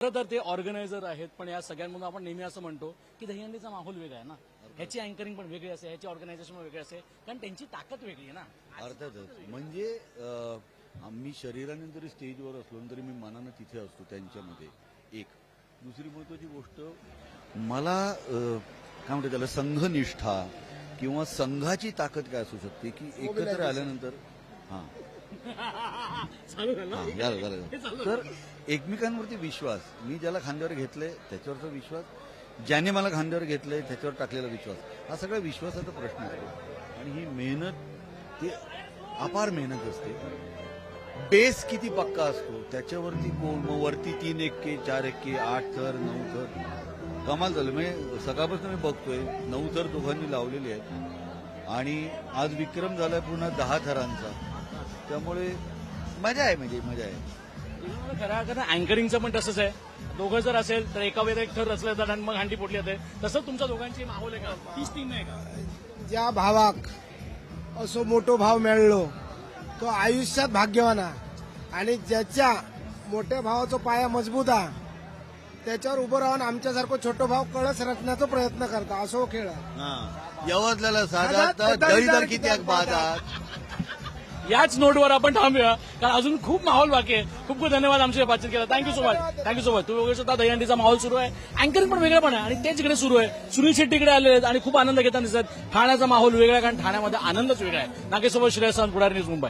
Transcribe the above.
खरं तर ते ऑर्गनायझर आहेत पण या सगळ्यांमधून आपण नेहमी असं म्हणतो की दहीहंडीचा माहोल वेगळा आहे ना. ह्याची अँकरिंग पण वेगळी असते ह्याची ऑर्गनायझेशन पण वेगळी असते कारण त्यांची ताकद वेगळी आहे ना. अर्थातच. म्हणजे आम्ही शरीराने जरी स्टेजवर असलो तरी मी मनानं तिथे असतो त्यांच्यामध्ये. एक. दुसरी महत्वाची गोष्ट मला काय म्हणतात त्याला संघनिष्ठा किंवा संघाची ताकद काय असू शकते की एकत्र आल्यानंतर हा. चालू झालं? हा, झालं झालं तर एकमेकांवरती विश्वास. मी ज्याला खांद्यावर घेतलंय त्याच्यावरचा विश्वास ज्याने मला खांद्यावर घेतलंय त्याच्यावर टाकलेला विश्वास. हा सगळा विश्वासाचा प्रश्न आहे. आणि ही मेहनत ते अपार मेहनत असते. बेस किती पक्का असतो त्याच्यावरती कोण? मग वरती तीन एक्के चार एक्के आठ थर नऊ थर. कमाल झालं. म्हणजे सकाळपासून मी बघतोय नऊ थर दोघांनी लावलेले आहेत. आणि आज विक्रम झालाय पुन्हा दहा थरांचा. त्यामुळे मजा आहे म्हणजे मजा आहे. खरं अर्थानं अँकरिंगचं पण तसंच आहे. दोघं जर असेल तर एका वेळेला एक थर रचलं जातं आणि मग हंडी फोडली जाते. तसंच तुमच्या दोघांची माहोल आहे का? तीच टीम आहे का? ज्या भावाक असो मोठो भाव मेळलो तो आयुष्यात भाग्यवान हा. आणि ज्याच्या मोठ्या भावाचा पाया मजबूत हा त्याच्यावर उभं राहून आमच्यासारखं छोटो भाव कळस रचण्याचा प्रयत्न करता. असो खेळ हा. हा. यवतल्याला साधा दळीदार किती बाधात याच नोटवर आपण थांबूया. कारण अजून खूप माहोल बाकी आहे. खूप खूप धन्यवाद आमच्या बातचीत केला. Thank you so much thank you so much तुम्ही बघू शकता दहीहंडीचा माहोल सुरू आहे. अँकरिंग पण वेगळं पण आहे. आणि तेच इकडे सुरू आहे सुनील शेट्टी इकडे आलेले आहेत. आणि खूप आनंद घेताना दिसत ठाण्याचा माहोल वेगळा कारण ठाण्यामध्ये आनंदच वेगळा आहे. नागेसोबत श्रेयस पुढारी न्यूज मुंबई.